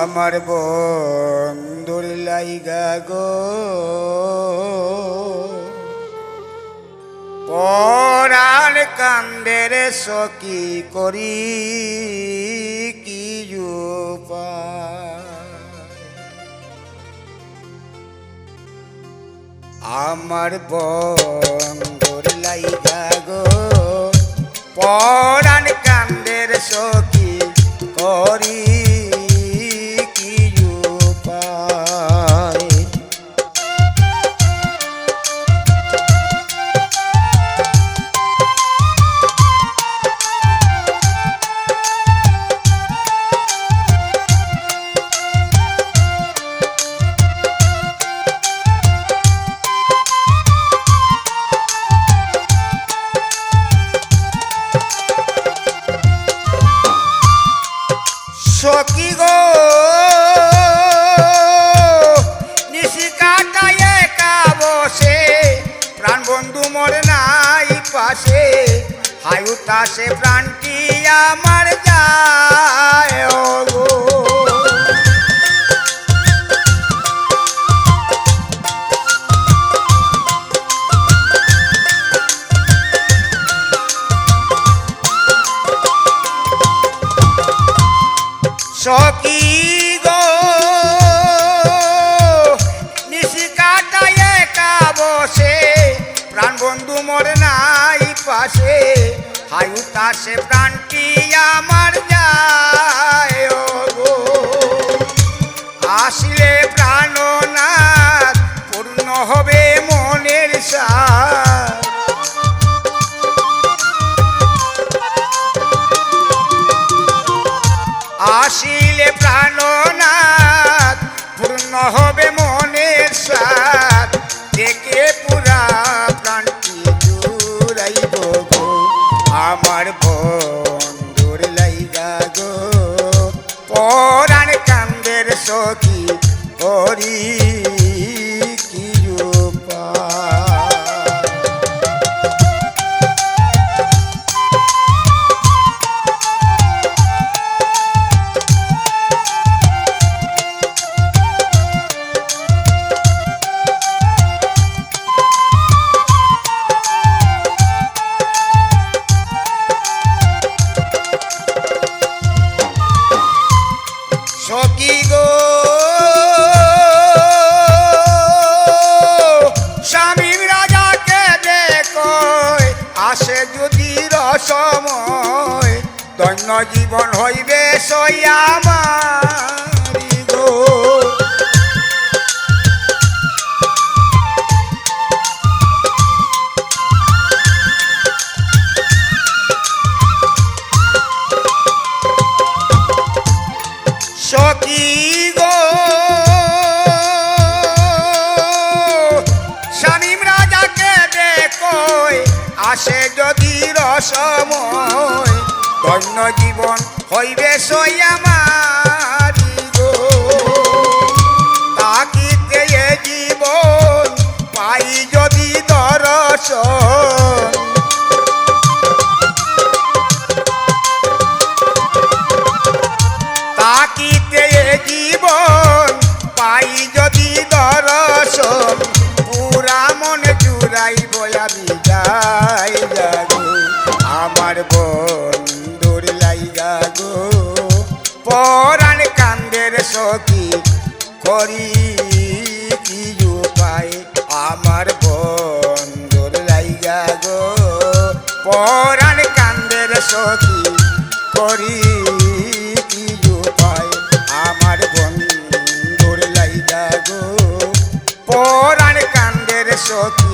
আমার বন্ধুর লাইগা গো পরাণ কান্দের সকি করি কি? আমার বন্ধুর লাইগা গো পরাণ সখী গো? নিশি কাটায় একা বসে প্রাণ নাই পাশে। প্রাণটি আমার যায় গো। সখী গো, নিশি কাটায় একা বসে, প্রাণ বন্ধু মোর নাই পাশে। আসলে প্রাণনাথ, পূর্ণ হবে মনের সাথ আসিলে প্রাণনাথ পূর্ণ যদি রসময় দৈন্য জীবন হইবে সয়ামারি ধন্য জীবন হইবে সয়ামারি গো। তাকিতে জীবন পাই যদি দর্শন। তাকিতে এ জীবন পাই যদি দর্শন। পুরা মনে জুড়াইব আমি যাই যাগো আমার বন্ধুর সখী করি কি উপায়? আমার বন্ধুর লাইগা গো, পরাণ কান্দের সখী করি কি উপায়? আমার বন্ধুর লাইগা গো, পরাণ কান্দের সখী